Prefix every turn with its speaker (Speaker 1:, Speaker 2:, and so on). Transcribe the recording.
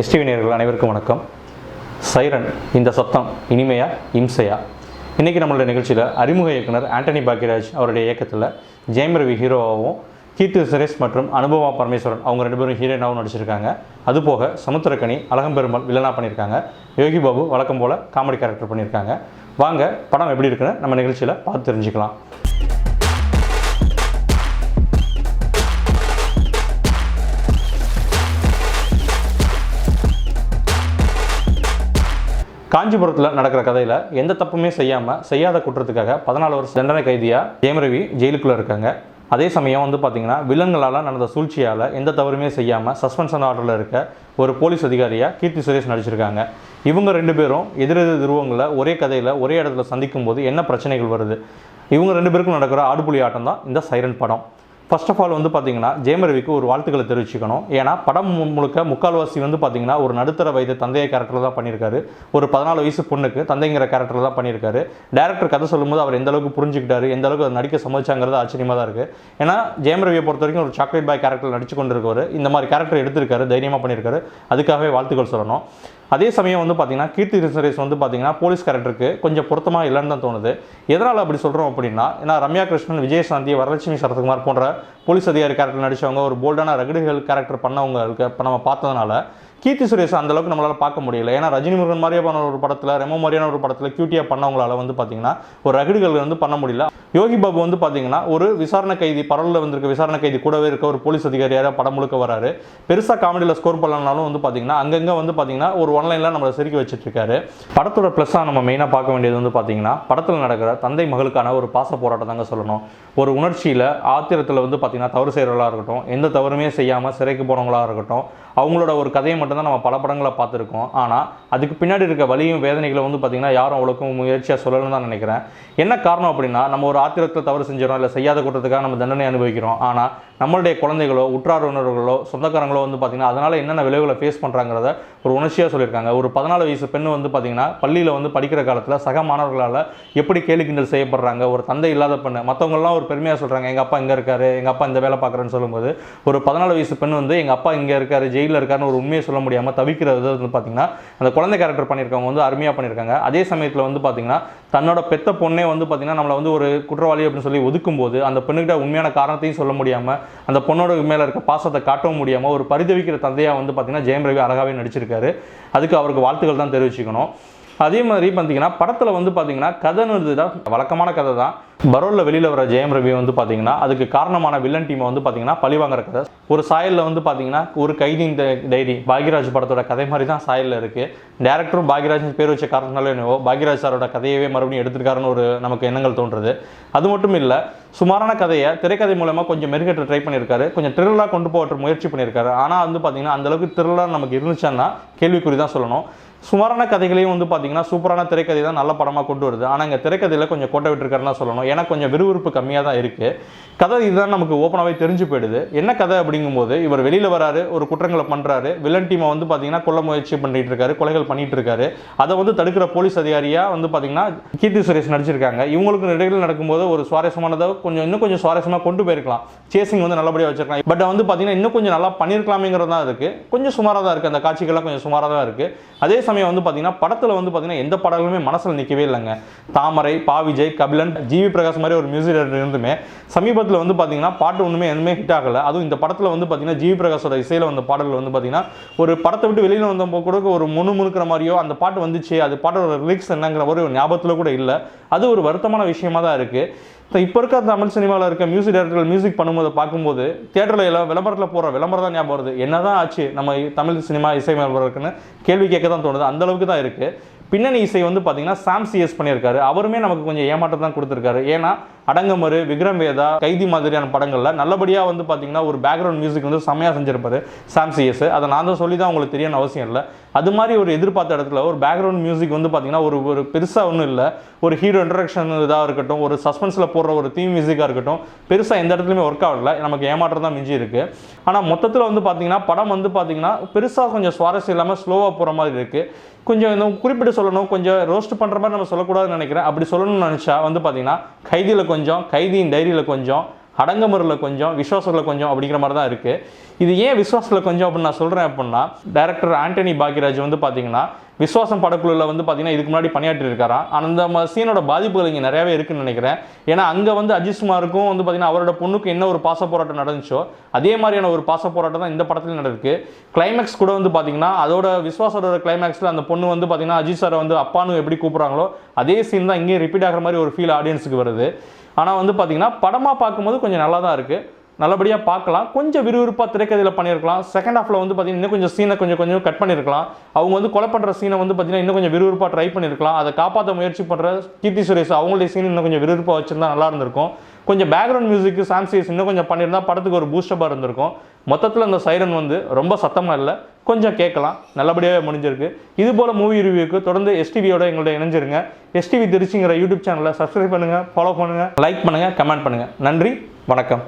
Speaker 1: STV அனைவருக்கும் வணக்கம். Siren இந்த சத்தம் இனிமையா இம்சையா? இன்றைக்கி நம்மளுடைய நிகழ்ச்சியில் அறிமுக இயக்குனர் ஆண்டனி பாக்யராஜ் அவருடைய இயக்கத்தில் ஜெயம் ரவி ஹீரோவாகவும் கீர்த்தி சுரேஷ் மற்றும் அனுபவா பரமேஸ்வரன் அவங்க ரெண்டு பேரும் ஹீரோயினாகவும் நடிச்சிருக்காங்க. அதுபோக சமுத்திரக்கனி அழகம்பெருமாள் வில்லனாக பண்ணியிருக்காங்க. யோகி பாபு வழக்கம் போல் காமெடி கேரக்டர் பண்ணியிருக்காங்க. வாங்க படம் எப்படி இருக்குன்னு நம்ம நிகழ்ச்சியில் பார்த்து தெரிஞ்சுக்கலாம். காஞ்சிபுரத்தில் நடக்கிற கதையில் எந்த தப்புமே செய்யாமல் செய்யாத குற்றத்துக்காக பதினாலு வருஷம் தண்டனை கைதியாக ஜெயமரவி ஜெயிலுக்குள்ளே இருக்காங்க. அதே சமயம் வந்து பார்த்திங்கன்னா வில்லன்களால் நடந்த சூழ்ச்சியால் எந்த தவறுமே செய்யாமல் சஸ்பென்ஷன் ஆர்டரில் இருக்க ஒரு போலீஸ் அதிகாரியாக கீர்த்தி சுரேஷ் நடிச்சிருக்காங்க. இவங்க ரெண்டு பேரும் எதிரெதிர் துருவங்களை ஒரே கதையில் ஒரே இடத்துல சந்திக்கும் போது என்ன பிரச்சனைகள் வருது? இவங்க ரெண்டு பேருக்கும் நடக்கிற ஆடுபுலி ஆட்டம் தான் இந்த சைரன் படம். ஃபர்ஸ்ட் ஆஃப் ஆல் வந்து பார்த்தீங்கன்னா ஜெயமரவிக்கு ஒரு வாழ்த்துக்களை தெரிவிச்சுக்கணும். ஏன்னா படம் மு- முழுக்க முக்கால்வாசி வந்து பார்த்தீங்கன்னா ஒரு நடுத்தர வயது தந்தைய கேரக்டர் தான் பண்ணியிருக்காரு. ஒரு பதினாலு வயசு பொண்ணுக்கு தந்தைங்கிற கேரக்டர் தான் பண்ணியிருக்காரு. டேரக்டர் கதை சொல்லும்போது அவர் எந்த அளவுக்கு புரிஞ்சுக்கிட்டாரு எந்த அளவுக்கு அதை நடிக்க சமைச்சாங்கிறது ஆச்சரியமாக தான் இருக்குது ஏன்னா ஜெயமரவியை பொறுத்த வரைக்கும் ஒரு சாக்லேட் பாய் கேரக்டர் நடிச்சு கொண்டிருக்கவர் இந்த மாதிரி கேரக்டர் எடுத்திருக்காரு தைரியமாக பண்ணியிருக்காரு. அதுக்காகவே வாழ்த்துக்கள் சொல்லணும். அதே சமயம் வந்து பார்த்தீங்கன்னா கீர்த்தி சுரேஷ் வந்து பார்த்தீங்கன்னா போலீஸ் கேரக்டருக்கு கொஞ்சம் பொருத்தமாக இல்லைன்னு தான் தோணுது. எதனால் அப்படி சொல்கிறோம் அப்படின்னா ஏன்னா ரம்யா கிருஷ்ணன் விஜயசாந்தி வரலட்சுமி சரத்குமார் போன்ற போலீஸ் அதிகாரி கேரக்டர் நடிச்சவங்க ஒரு போல்டான ரகடுகள் கேரக்டர் பண்ணவங்களுக்கு இப்போ நம்ம பார்த்ததுனால கீர்த்தி சுரேஷ் அந்த அளவுக்கு நம்மளால் பார்க்க முடியல. ஏன்னா ரஜினி முருகன் மாதிரியான ஒரு படத்தில் ரெமோ மாதிரியான ஒரு படத்தில் கியூட்டியாக பண்ணவங்களால வந்து பார்த்தீங்கன்னா ஒரு ரகடுகள் வந்து பண்ண முடியல. யோகி பாபு வந்து பார்த்தீங்கன்னா ஒரு விசாரணை கைதி பரவலில் வந்திருக்க விசாரணை கைதி கூடவே இருக்க ஒரு போலீஸ் அதிகாரியாக படம் முழுக்க வராரு. பெருசாக காமெடியில் ஸ்கோர் பண்ணலனாலும் வந்து பார்த்தீங்கன்னா அங்கங்கே வந்து பார்த்தீங்கன்னா ஒரு ஒன்லைனில் நம்மளை சிரிக்க வச்சுட்டு இருக்காரு படத்தோட ப்ளஸ்ஸாக நம்ம மெயினாக பார்க்க வேண்டியது வந்து பார்த்தீங்கன்னா படத்தில் நடக்கிற தந்தை மகளுக்கான ஒரு பாச போராட்டம் தாங்க சொல்லணும். ஒரு உணர்ச்சியில் ஆத்திரத்தில் வந்து பார்த்தீங்கன்னா தவறு செய்கிறவர்களாக இருக்கட்டும் எந்த தவறுமே செய்யாமல் சிறைக்கு போனவங்களா இருக்கட்டும் அவங்களோட ஒரு கதையை மட்டும்தான் நம்ம பல படங்களை பார்த்துருக்கோம். ஆனால் அதுக்கு பின்னாடி இருக்க வலியும் வேதனைகளை வந்து பார்த்தீங்கன்னா யாரும் அவ்வளோக்கும் முயற்சியாக சொல்லணும்னு தான் நினைக்கிறேன். என்ன காரணம் அப்படின்னா நம்ம ஒரு ஆத்திரத்தில் தவறு செஞ்சிடறோம் இல்லை செய்யாத கூட்டத்துக்காக நம்ம தண்டனை அனுபவிக்கிறோம். ஆனால் நம்மளுடைய குழந்தைகளோ உற்றார் உணர்வுகளோ சொந்தக்காரங்களோ வந்து பார்த்தீங்கன்னா அதனால் என்னென்ன விளைவுகளை ஃபேஸ் பண்ணுறாங்கிறத ஒரு உணர்ச்சியாக சொல்லியிருக்காங்க. ஒரு பதினாலு வயசு பெண்ணு வந்து பார்த்தீங்கன்னா பள்ளியில் வந்து படிக்கிற காலத்தில் சக மாணவர்களால் எப்படி கேலி கிண்டல் செய்யப்படுறாங்க ஒரு தந்தை இல்லாத பெண்ணு மற்றவங்களாம் ஒரு பெருமையாக சொல்கிறாங்க எங்கள் அப்பா இங்கே இருக்காரு எங்கள் அப்பா இந்த வேலை பார்க்குறேன்னு சொல்லும்போது ஒரு பதினாலு வயசு பெண் வந்து எங்கள் அப்பா இங்கே இருக்காரு ஜெயிலில் இருக்காருன்னு ஒரு உண்மையை சொல்ல முடியாமல் தவிக்கிறது வந்து பார்த்தீங்கன்னா அந்த குழந்தை கேரக்டர் பண்ணியிருக்கவங்க வந்து அருமையாக பண்ணியிருக்காங்க அதே சமயத்தில் வந்து பார்த்தீங்கன்னா தன்னோட பெத்த பொண்ணே வந்து பார்த்திங்கன்னா நம்மளை வந்து ஒரு குற்றவாளி அப்படின்னு சொல்லி ஒதுக்கும்போது அந்த பெண்ணுக்கிட்ட உண்மையான காரணத்தையும் சொல்ல முடியாமல் அந்த பொண்ணோட மேலே இருக்க பாசத்தை காட்டவும் முடியாமல் ஒரு பரிதவிக்கிற தந்தையாக வந்து பார்த்தீங்கன்னா ஜெயம் ரவி அழகாகவே நடிச்சிருக்காரு. அதுக்கு அவருக்கு வாழ்த்துக்கள் தான் தெரிவிச்சுக்கணும். அதே மாதிரி பார்த்திங்கன்னா படத்தில் வந்து பார்த்தீங்கன்னா கதைன்னு தான் வழக்கமான கதை தான் பரோலில் வெளியில் வர ஜெயம் ரவி வந்து பார்த்தீங்கன்னா அதுக்கு காரணமான வில்லன் டீமை வந்து பார்த்தீங்கன்னா பழிவாங்கிற கதை. ஒரு சாயலில் வந்து பார்த்தீங்கன்னா ஒரு கைதியின் இந்த டைரி பாக்யராஜ் படத்தோட கதை மாதிரி தான் சாயலில் இருக்குது டேரக்டரும் பாக்யராஜ் பேர் வச்ச காரணத்தால என்னவோ பாக்யராஜ் சாரோட கதையவே மறுபடியும் எடுத்திருக்காருன்னு ஒரு நமக்கு எண்ணங்கள் தோன்றுது. அது மட்டும் இல்லை சுமாரான கதையை திரைக்கதை மூலமாக கொஞ்சம் மெருகேற்ற ட்ரை பண்ணியிருக்காரு. கொஞ்சம் த்ரில்லாக கொண்டு போகிற முயற்சி பண்ணியிருக்காரு. ஆனால் வந்து பார்த்தீங்கன்னா அந்த அளவுக்கு த்ரில்லாக நமக்கு இருந்துச்சான்னா கேள்விக்குறி தான் சொல்லணும். சுமாரான கதைகளையும் வந்து பார்த்தீங்கன்னா சூப்பரான திரைக்கதை தான் நல்ல படமாக கொண்டு வருது. ஆனால் இங்கே திரைக்கதையில் கொஞ்சம் கோட்டை விட்டுருக்காருன்னு தான் சொல்லணும். ஏன்னா கொஞ்சம் விறுவிறுப்பு கம்மியாக தான் இருக்குது கதை இதுதான் நமக்கு ஓப்பனாகவே தெரிஞ்சு போயிடுது. என்ன கதை அப்படிங்கும்போது இவர் வெளியில் வராரு ஒரு குற்றங்களை பண்ணுறாரு வில்லன் டீமை வந்து பார்த்தீங்கன்னா கொல்ல முயற்சி பண்ணிட்டு இருக்காரு கொலைகள் பண்ணிட்டு இருக்காரு அதை வந்து தடுக்கிற போலீஸ் அதிகாரியாக வந்து பார்த்தீங்கன்னா கீர்த்தி சுரேஷ் நடிச்சிருக்காங்க. இவங்களுக்கு இடையில் நடக்கும்போது ஒரு சுவாரஸ்யமானதை கொஞ்சம் இன்னும் கொஞ்சம் சுவாரஸ்யமாக கொண்டு போயிருக்கலாம். சேசிங் வந்து நல்லபடியாக வச்சிருக்கலாம். பட் வந்து பார்த்தீங்கன்னா இன்னும் கொஞ்சம் நல்லா பண்ணியிருக்கலாமேங்கிறது தான் இருக்குது கொஞ்சம் சுமாராக தான் இருக்குது அந்த காட்சிகள்லாம் கொஞ்சம் சுமாராக தான் இருக்குது அதே சமயம் வந்து பார்த்தீங்கன்னா படத்தில் வந்து பார்த்தீங்கன்னா எந்த படங்களுமே மனசில் நிற்கவே இல்லைங்க. தாமரை பாவிஜய் கபிலன் ஜிவி பிரகாஷ் மாதிரி ஒரு மியூசிக் டைரக்டர் இருந்துமே சமீபத்தில் வந்து பார்த்தீங்கன்னா பாட்டு ஒன்றுமே எதுவுமே ஹிட் ஆகலை. அதுவும் இந்த படத்தில் வந்து பார்த்தீங்கன்னா ஜிவி பிரகாஷோட இசையில் வந்த பாடல்கள் வந்து பார்த்தீங்கன்னா ஒரு படத்தை விட்டு வெளியில் வந்தப்போ கூட ஒரு முணு முணுக்கிற மாதிரியோ அந்த பாட்டு வந்துச்சு அது பாட்டோட லிரிக்ஸ் என்னங்கிற ஒரு ஞாபகத்தில் கூட இல்லை. அது ஒரு வருத்தமான விஷயமா தான் இருக்குது இப்போ இப்போ இருக்க தமிழ் சினிமாவில் இருக்க மியூசிக் டைரக்டர்கள் மியூசிக் பண்ணும்போது பார்க்கும்போது தியேட்டரில் எல்லாம் விளம்பரத்தில் போகிற விளம்பரம் தான் ஞாபகம் வருது. என்னதான் ஆச்சு? நம்ம தமிழ் சினிமா இசையமைப்பாளருக்குன்னு கேள்வி கேட்க தான் தோணுது. அந்த அளவுக்கு தான் இருக்குது பின்னணி இசை வந்து பார்த்தீங்கன்னா சாம் சிஎஸ் பண்ணியிருக்காரு. அவருமே நமக்கு கொஞ்சம் ஏமாற்றம் தான் கொடுத்துருக்காரு. ஏன்னா அடங்கமரு விக்ரம் வேதா கைதி மாதிரியான படங்களில் நல்லபடியாக வந்து பார்த்தீங்கன்னா ஒரு பேக்ரவுண்ட் மியூசிக் வந்து செம்மையாக செஞ்சிருப்பாரு சாம் சிஎஸ் அதை நான் தான் சொல்லி தான் உங்களுக்கு தெரியணும் அவசியம் இல்லை. அது மாதிரி ஒரு எதிர்பார்த்த இடத்துல ஒரு பேக்ரவுண்ட் மியூசிக் வந்து பார்த்தீங்கன்னா ஒரு ஒரு பெருசாக ஒன்றும் இல்லை. ஒரு ஹீரோ இன்ட்ரடக்ஷன் இதாக இருக்கட்டும் ஒரு சஸ்பென்ஸில் போடுற ஒரு தீம் மியூசிக்காக இருக்கட்டும் பெருசாக எந்த இடத்துலையுமே ஒர்க் ஆகல. நமக்கு ஏமாற்றம் தான் மிஞ்சி இருக்கு. ஆனால் மொத்தத்தில் வந்து பார்த்தீங்கன்னா படம் வந்து பார்த்தீங்கன்னா பெருசாக கொஞ்சம் சுவாரஸ்யம் இல்லாமல் ஸ்லோவாக போகிற மாதிரி இருக்குது கொஞ்சம் இன்னும் குறிப்பிட்டு சொல்லணும் கொஞ்சம் ரோஸ்ட் பண்ணுற மாதிரி நம்ம சொல்லக்கூடாதுன்னு நினைக்கிறேன். அப்படி சொல்லணும்னு நினச்சா வந்து பார்த்தீங்கன்னா கைதியில் கொஞ்சம் கொஞ்சம் கைதியின் டைரியில் கொஞ்சம் அடங்கமுறையில் கொஞ்சம் விஸ்வாசத்தில் கொஞ்சம் அப்படிங்கிற மாதிரி தான் இருக்குது இது ஏன் விஸ்வாசத்தில் கொஞ்சம் அப்படின்னு நான் சொல்கிறேன் அப்படின்னா டைரக்டர் ஆண்டனி பாக்யராஜ் வந்து பார்த்தீங்கன்னா விஸ்வாசம் படக்குழுவில் வந்து பார்த்தீங்கன்னா இதுக்கு முன்னாடி பணியாற்றி இருக்காராம் அந்த சீனோட பாதிப்புகள் இங்கே நிறையவே இருக்குன்னு நினைக்கிறேன். ஏன்னா அங்கே வந்து அஜித் குமாருக்கும் வந்து பார்த்தீங்கன்னா அவரோட பொண்ணுக்கு என்ன ஒரு பாச போராட்டம் நடந்துச்சோ அதே மாதிரியான ஒரு பாச போராட்டம் தான் இந்த படத்தில் நடக்கு கிளைமேக்ஸ் கூட வந்து பார்த்தீங்கன்னா அதோட விஸ்வாசோட கிளைமேக்ஸில் அந்த பொண்ணு வந்து பார்த்தீங்கன்னா அஜித் சாரை வந்து அப்பான்னு எப்படி கூப்பிட்றாங்களோ அதே சீன் தான் இங்கேயும் ரிப்பீட் ஆகிற மாதிரி ஒரு ஃபீல் ஆடியன்ஸுக்கு வருது. ஆனால் வந்து பார்த்தீங்கன்னா படமாக பார்க்கும்போது கொஞ்சம் நல்லா தான் இருக்குது நல்லபடியாக பார்க்கலாம். கொஞ்சம் விறுவிறுப்பாக திரைக்கதையில் பண்ணியிருக்கலாம். செகண்ட் ஹாஃபில் வந்து பார்த்தீங்கன்னா இன்னும் கொஞ்சம் சீனை கொஞ்சம் கொஞ்சம் கட் பண்ணியிருக்கலாம். அவங்க வந்து கொலை பண்ணுற சீனை வந்து பார்த்தீங்கன்னா இன்னும் கொஞ்சம் விறுவிறுப்பாக ட்ரை பண்ணியிருக்கலாம். அதை காப்பாற்ற முயற்சி பண்ணுற கீர்த்தி சுரேஷ் அவங்களுடைய சீன் இன்னும் கொஞ்சம் விறுவிறுப்பாக வச்சிருந்தா நல்லா இருந்திருக்கும். கொஞ்சம் பேக்ரவுண்ட் மியூசிக்கு சாம்சேஸ் இன்னும் கொஞ்சம் பண்ணியிருந்தா படத்துக்கு ஒரு பூஸ்டப்பாக இருந்திருக்கும். மொத்தத்தில் அந்த சைரன் வந்து ரொம்ப சத்தமாக இல்லை. கொஞ்சம் கேட்கலாம். நல்லபடியாகவே முடிஞ்சிருக்கு. இது போல் மூவி ரிவ்யூக்கு தொடர்ந்து எஸ்டிவியோட எங்கள்ட்ட இணைஞ்சிருங்க. எஸ்டிவி திருச்சிங்கிற யூடியூப் சேனலை சப்ஸ்கிரைப் பண்ணுங்கள் ஃபாலோ பண்ணுங்கள் லைக் பண்ணுங்கள் கமெண்ட் பண்ணுங்கள் நன்றி வணக்கம்.